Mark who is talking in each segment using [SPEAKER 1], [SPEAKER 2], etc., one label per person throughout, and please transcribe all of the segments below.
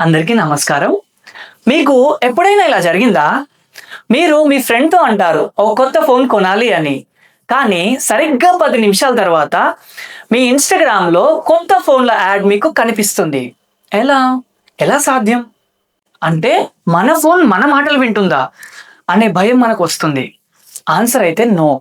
[SPEAKER 1] అందరికీ నమస్కారం. మీకు ఎప్పుడైనా ఇలా జరిగిందా? మీరు మీ ఫ్రెండ్తో అంటారు ఒక కొత్త ఫోన్ కొనాలి అని. కానీ సరిగ్గా పది నిమిషాల తర్వాత మీ ఇన్స్టాగ్రామ్లో కొత్త ఫోన్ల యాడ్ మీకు కనిపిస్తుంది. ఎలా? ఎలా సాధ్యం? అంటే మన ఫోన్ మన మాటలు వింటుందా? అనే భయం మనకు వస్తుంది. ఆన్సర్ అయితే నో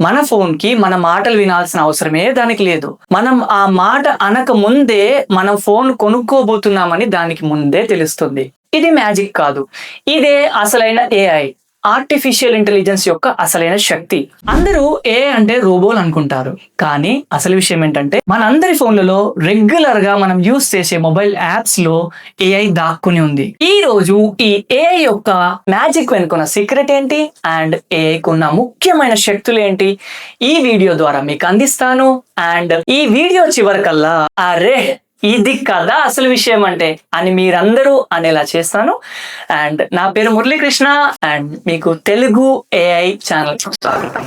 [SPEAKER 1] మన ఫోన్కి మన మాటలు వినాల్సిన అవసరమే దానికి లేదు. మనం ఆ మాట అనక ముందే మనం ఫోన్ కొనుక్కోబోతున్నామని దానికి ముందే తెలుస్తుంది. ఇది మ్యాజిక్ కాదు. ఇదే అసలైన ఏఐ ఆర్టిఫిషియల్ ఇంటెలిజెన్స్ యొక్క అసలైన శక్తి. అందరూ ఏ అంటే రోబోలు అనుకుంటారు. కానీ అసలు విషయం ఏంటంటే మనందరి ఫోన్లలో రెగ్యులర్గా మనం యూస్ చేసే మొబైల్ యాప్స్లో ఏఐ దాక్కుని ఉంది. ఈ రోజు ఈ ఏఐ యొక్క మ్యాజిక్ వెనుకున్న సీక్రెట్ ఏంటి? అండ్ ఏఐకి ఉన్న ముఖ్యమైన శక్తులు ఏంటి? ఈ వీడియో ద్వారా మీకు అందిస్తాను. అండ్ ఈ వీడియో చివరికల్లా అరే! ఇది కదా అసలు విషయం అంటే అని మీరందరూ అనేలా చేస్తాను. అండ్ నా పేరు మురళీకృష్ణ అండ్ మీకు తెలుగు ఏఐ ఛానల్ స్వాగతం.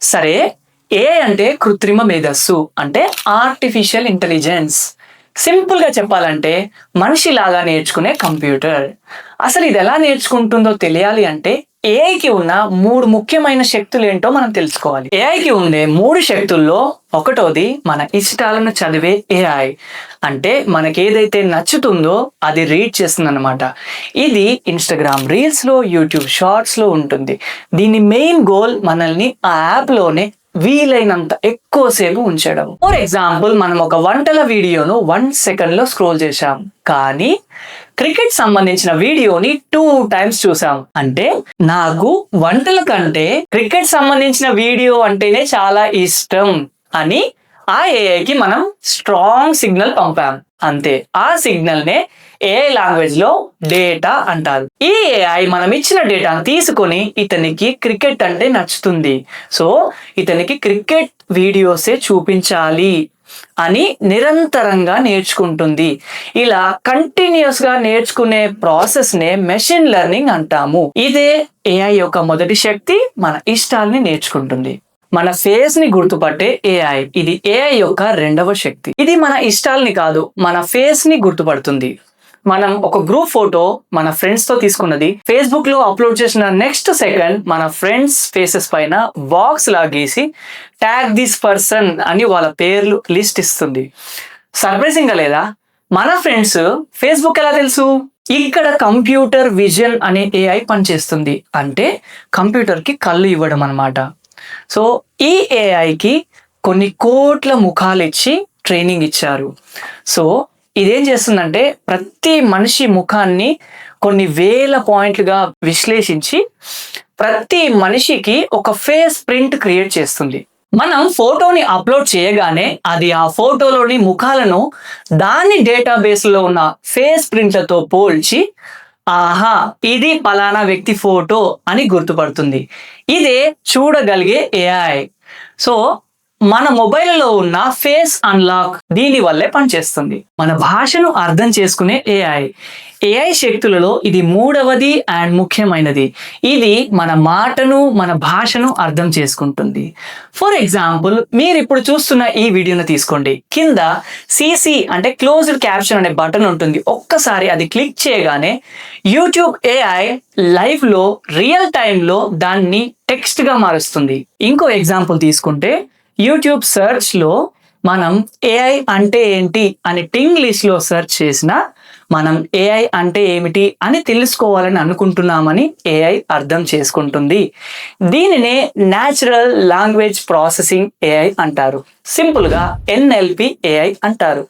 [SPEAKER 1] సరే ఏ అంటే కృత్రిమ మేధస్సు అంటే ఆర్టిఫిషియల్ ఇంటెలిజెన్స్ సింపుల్గా చెప్పాలంటే మనిషిలాగా నేర్చుకునే కంప్యూటర్. అసలు ఇది ఎలా నేర్చుకుంటుందో తెలియాలి అంటే ఏఐకి ఉన్న మూడు ముఖ్యమైన శక్తులు ఏంటో మనం తెలుసుకోవాలి. ఏఐకి ఉండే మూడు శక్తుల్లో ఒకటోది మన ఇష్టాలను చదివే ఏఐ అంటే మనకి ఏదైతే నచ్చుతుందో అది రీడ్ చేస్తుంది అనమాట ఇది ఇన్స్టాగ్రామ్ రీల్స్లో యూట్యూబ్ షార్ట్స్లో ఉంటుంది. దీని మెయిన్ గోల్ మనల్ని ఆ యాప్లోనే వీలైనంత ఎక్కువసేపు ఉంచడం. ఫర్ ఎగ్జాంపుల్ మనం ఒక వంటల వీడియోను వన్ సెకండ్లో స్క్రోల్ చేశాం. కానీ క్రికెట్ సంబంధించిన వీడియోని టూ టైమ్స్ చూసాం అంటే నాకు వంటల కంటే క్రికెట్ సంబంధించిన వీడియో అంటేనే చాలా ఇష్టం అని ఆ ఏఐకి మనం స్ట్రాంగ్ సిగ్నల్ పంపాం. అంతే. ఆ సిగ్నల్ నే ఏఐ లాంగ్వేజ్లో డేటా అంటారు. ఈ ఏఐ మనం ఇచ్చిన డేటాను తీసుకొని ఇతనికి క్రికెట్ అంటే నచ్చుతుంది. సో ఇతనికి క్రికెట్ వీడియోసే చూపించాలి. అని నిరంతరంగా నేర్చుకుంటుంది. ఇలా కంటిన్యూస్గా నేర్చుకునే ప్రాసెస్ నే మెషిన్ లెర్నింగ్ అంటాము. ఇదే ఏఐ యొక్క మొదటి శక్తి మన ఇష్టాల్ని నేర్చుకుంటుంది. మన ఫేస్ని గుర్తుపట్టే ఏఐ ఇది ఏఐ యొక్క రెండవ శక్తి. ఇది మన ఇష్టాల్ని కాదు మన ఫేస్ని గుర్తుపడుతుంది. మనం ఒక గ్రూప్ ఫోటో మన ఫ్రెండ్స్తో తీసుకున్నది. ఫేస్బుక్లో అప్లోడ్ చేసిన నెక్స్ట్ సెకండ్ మన ఫ్రెండ్స్ ఫేసెస్ పైన బాక్స్ లా గీసి ట్యాగ్ దిస్ పర్సన్ అని వాళ్ళ పేర్లు లిస్ట్ ఇస్తుంది. సర్ప్రైజింగ్ లేదా? మన ఫ్రెండ్స్ ఫేస్బుక్ ఎలా తెలుసు? ఇక్కడ కంప్యూటర్ విజన్ అనే ఏఐ పనిచేస్తుంది. అంటే కంప్యూటర్కి కళ్ళు ఇవ్వడం అన్నమాట. సో ఈ ఏఐకి కొన్ని కోట్ల ముఖాలు ఇచ్చి ట్రైనింగ్ ఇచ్చారు. సో ఇదేం చేస్తుందంటే ప్రతి మనిషి ముఖాన్ని కొన్ని వేల పాయింట్లుగా విశ్లేషించి ప్రతి మనిషికి ఒక ఫేస్ ప్రింట్ క్రియేట్ చేస్తుంది. మనం ఫోటోని అప్లోడ్ చేయగానే అది ఆ ఫోటోలోని ముఖాలను దాని డేటాబేస్లో ఉన్న ఫేస్ ప్రింట్లతో పోల్చి ఆహా ఇది పలానా వ్యక్తి ఫోటో అని గుర్తుపడుతుంది. ఇదే చూడగలిగే ఏఐ సో మన మొబైల్లో ఉన్న ఫేస్ అన్లాక్ దీని వల్లే పనిచేస్తుంది. మన భాషను అర్థం చేసుకునే ఏఐ ఏఐ శక్తులలో ఇది మూడవది అండ్ ముఖ్యమైనది. ఇది మన మాటను మన భాషను అర్థం చేసుకుంటుంది. ఫర్ ఎగ్జాంపుల్ మీరు ఇప్పుడు చూస్తున్న ఈ వీడియోను తీసుకోండి. కింద సిసి అంటే క్లోజ్డ్ క్యాప్షన్ అనే బటన్ ఉంటుంది. ఒక్కసారి అది క్లిక్ చేయగానే యూట్యూబ్ ఏఐ లైవ్లో రియల్ టైంలో దాన్ని టెక్స్ట్గా మారుస్తుంది. ఇంకో ఎగ్జాంపుల్ తీసుకుంటే యూట్యూబ్ సెర్చ్లో మనం ఏఐ అంటే ఏంటి అని టింగ్ లిస్ట్లో సెర్చ్ చేసిన మనం ఏఐ అంటే ఏమిటి అని తెలుసుకోవాలని అనుకుంటున్నామని ఏఐ అర్థం చేసుకుంటుంది. దీనినే న్యాచురల్ లాంగ్వేజ్ ప్రాసెసింగ్ ఏఐ అంటారు. సింపుల్గా ఎన్ఎల్పి ఏఐ అంటారు.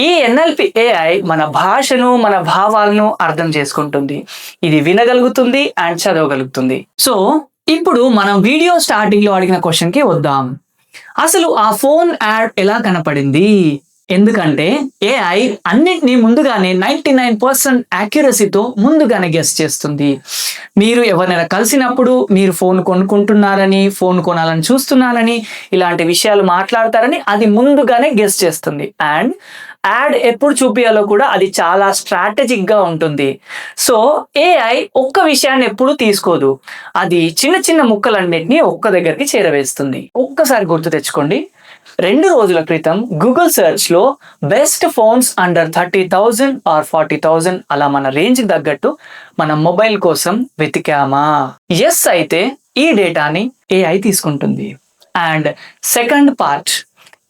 [SPEAKER 1] ఈ ఎన్ఎల్పి ఏఐ మన భాషను మన భావాలను అర్థం చేసుకుంటుంది. ఇది వినగలుగుతుంది అండ్ చదవగలుగుతుంది. సో ఇప్పుడు మనం వీడియో స్టార్టింగ్లో అడిగిన క్వశ్చన్కి వద్దాం. అసలు ఆ ఫోన్ యాడ్ ఎలా కనపడింది? ఎందుకంటే ఏఐ అన్నిటినీ ముందుగానే నైంటీ నైన్ పర్సెంట్ యాక్యురసీతో ముందుగానే గెస్ట్ చేస్తుంది. మీరు ఎవరైనా కలిసినప్పుడు మీరు ఫోన్ కొనుక్కుంటున్నారని ఫోన్ కొనాలని చూస్తున్నారని ఇలాంటి విషయాలు మాట్లాడతారని అది ముందుగానే గెస్ట్ చేస్తుంది. అండ్ యాడ్ ఎప్పుడు చూపించాలో కూడా అది చాలా స్ట్రాటజిక్గా ఉంటుంది. సో ఏఐ ఒక్క విషయాన్ని ఎప్పుడు తీసుకోదు. అది చిన్న చిన్న ముక్కలన్నింటినీ ఒక్క దగ్గరికి చేరవేస్తుంది. ఒక్కసారి గుర్తు తెచ్చుకోండి. రెండు రోజుల క్రితం Google సెర్చ్లో best phones under thirty thousand or forty thousand అలా మన రేంజ్ తగ్గట్టు మన మొబైల్ కోసం వెతికామా? ఎస్ అయితే ఈ డేటాని ఏఐ తీసుకుంటుంది. అండ్ సెకండ్ పార్ట్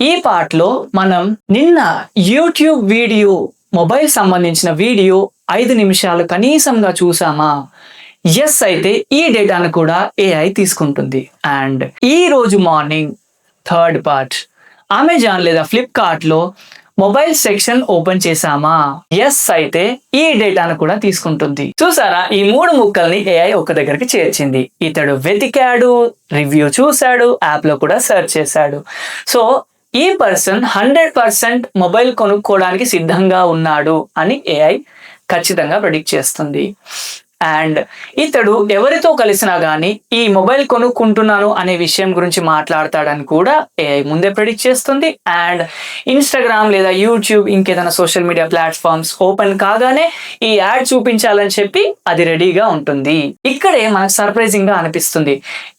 [SPEAKER 1] ఈ పార్ట్లో మనం నిన్న యూట్యూబ్ వీడియో మొబైల్ సంబంధించిన వీడియో ఐదు నిమిషాలు కనీసంగా చూసామా? ఎస్ అయితే ఈ డేటాను కూడా ఏఐ తీసుకుంటుంది. అండ్ ఈ రోజు మార్నింగ్ థర్డ్ పార్ట్. అమెజాన్ లేదా ఫ్లిప్కార్ట్లో మొబైల్ సెక్షన్ ఓపెన్ చేసామా ఎస్ అయితే ఈ డేటాను కూడా తీసుకుంటుంది. చూసారా? ఈ మూడు ముక్కల్ని ఏఐ ఒక దగ్గరికి చేర్చింది. ఇతడు వెతికాడు రివ్యూ చూశాడు యాప్లో కూడా సెర్చ్ చేశాడు. సో ఈ పర్సన్ హండ్రెడ్ పర్సెంట్ మొబైల్ కొనుక్కోవడానికి సిద్ధంగా ఉన్నాడు అని ఏఐ ఖచ్చితంగా ప్రెడిక్ట్ చేస్తుంది. అండ్ ఇతడు ఎవరితో కలిసినా కానీ ఈ మొబైల్ కొనుక్కుంటున్నాను అనే విషయం గురించి మాట్లాడతాడని కూడా ఏఐ ముందే ప్రెడిక్ట్ చేస్తుంది. అండ్ ఇన్స్టాగ్రామ్ లేదా యూట్యూబ్ ఇంకేదైనా సోషల్ మీడియా ప్లాట్ఫామ్స్ ఓపెన్ కాగానే ఈ యాడ్ చూపించాలని చెప్పి అది రెడీగా ఉంటుంది. ఇక్కడే మనకు సర్ప్రైజింగ్గా అనిపిస్తుంది.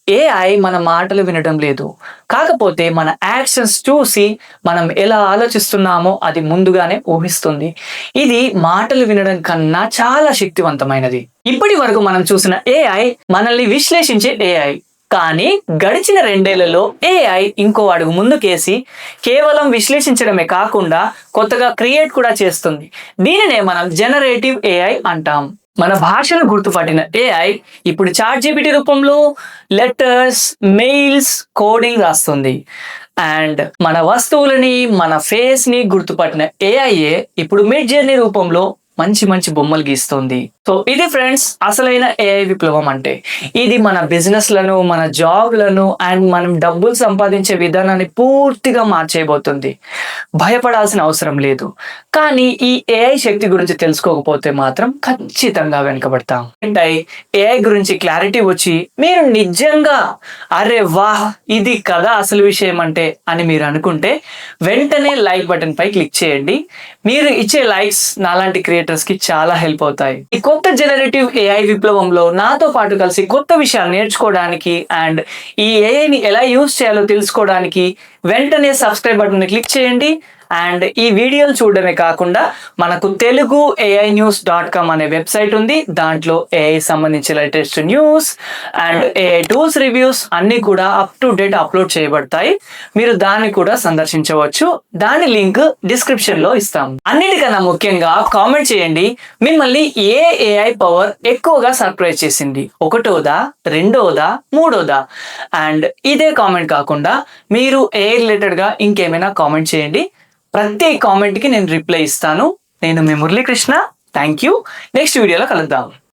[SPEAKER 1] ఏఐ మన మాటలు వినడం లేదు. కాకపోతే మన యాక్షన్స్ చూసి మనం ఎలా ఆలోచిస్తున్నామో అది ముందుగానే ఊహిస్తుంది. ఇది మాటలు వినడం కన్నా చాలా శక్తివంతమైనది. ఇప్పటి వరకు మనం చూసిన ఏఐ మనల్ని విశ్లేషించే ఏఐ కానీ గడిచిన రెండేళ్ళలో ఏఐ ఇంకో అడుగు ముందుకేసి కేవలం విశ్లేషించడమే కాకుండా కొత్తగా క్రియేట్ కూడా చేస్తుంది. దీనినే మనం జనరేటివ్ ఏఐ అంటాం. మన భాషను గుర్తుపట్టిన ఏఐ ఇప్పుడు చాట్ జీపీటీ రూపంలో లెటర్స్ మెయిల్స్ కోడింగ్ రాస్తుంది. అండ్ మన వస్తువులని మన ఫేస్ని గుర్తుపట్టిన ఏఐఏ ఇప్పుడు మిడ్ జర్నీ రూపంలో మంచి మంచి బొమ్మలు గీస్తుంది. సో ఇది ఫ్రెండ్స్ అసలైన ఏఐ విప్లవం అంటే. ఇది మన బిజినెస్లను మన జాబ్లను అండ్ మనం డబ్బులు సంపాదించే విధానాన్ని పూర్తిగా మార్చేయబోతుంది. భయపడాల్సిన అవసరం లేదు. కానీ ఈ ఏఐ శక్తి గురించి తెలుసుకోకపోతే మాత్రం ఖచ్చితంగా వెనుకబడతాం. ఏంటై? ఏఐ గురించి క్లారిటీ వచ్చి మీరు నిజంగా అరే వాహ్ ఇది కదా అసలు విషయం అంటే అని మీరు అనుకుంటే వెంటనే లైక్ బటన్ పై క్లిక్ చేయండి. మీరు ఇచ్చే లైక్స్ నాలాంటి క్రియేట్ క్రియేటర్స్కి చాలా హెల్ప్ అవుతాయి. ఈ కొత్త జనరేటివ్ ఏఐ విప్లవంలో నాతో పాటు కలిసి కొత్త విషయాలు నేర్చుకోవడానికి అండ్ ఈ ఏఐని ఎలా యూజ్ చేయాలో తెలుసుకోవడానికి వెంటనే సబ్స్క్రైబ్ బటన్ క్లిక్ చేయండి. అండ్ ఈ వీడియోలు చూడడమే కాకుండా మనకు Telugu AI news dot com అనే వెబ్సైట్ ఉంది. దాంట్లో ఏఐ సంబంధించిన latest news and AI tools reviews అన్ని కూడా అప్ టు డేట్ అప్లోడ్ చేయబడతాయి. మీరు దాన్ని కూడా సందర్శించవచ్చు. దాని లింక్ డిస్క్రిప్షన్లో ఇస్తాం. అన్నిటికన్నా ముఖ్యంగా కామెంట్ చేయండి. మిమ్మల్ని ఏ ఏఐ పవర్ ఎక్కువగా సర్ప్రైజ్ చేసింది? ఒకటోదా? రెండోదా? మూడోదా? అండ్ ఇదే కామెంట్ కాకుండా మీరు ఏ రిలేటెడ్గా ఇంకేమైనా కామెంట్ చేయండి. ప్రతి కామెంట్కి నేను రిప్లై ఇస్తాను. నేను మీ మురళీకృష్ణ. థ్యాంక్ యూ నెక్స్ట్ వీడియోలో కలుద్దాం.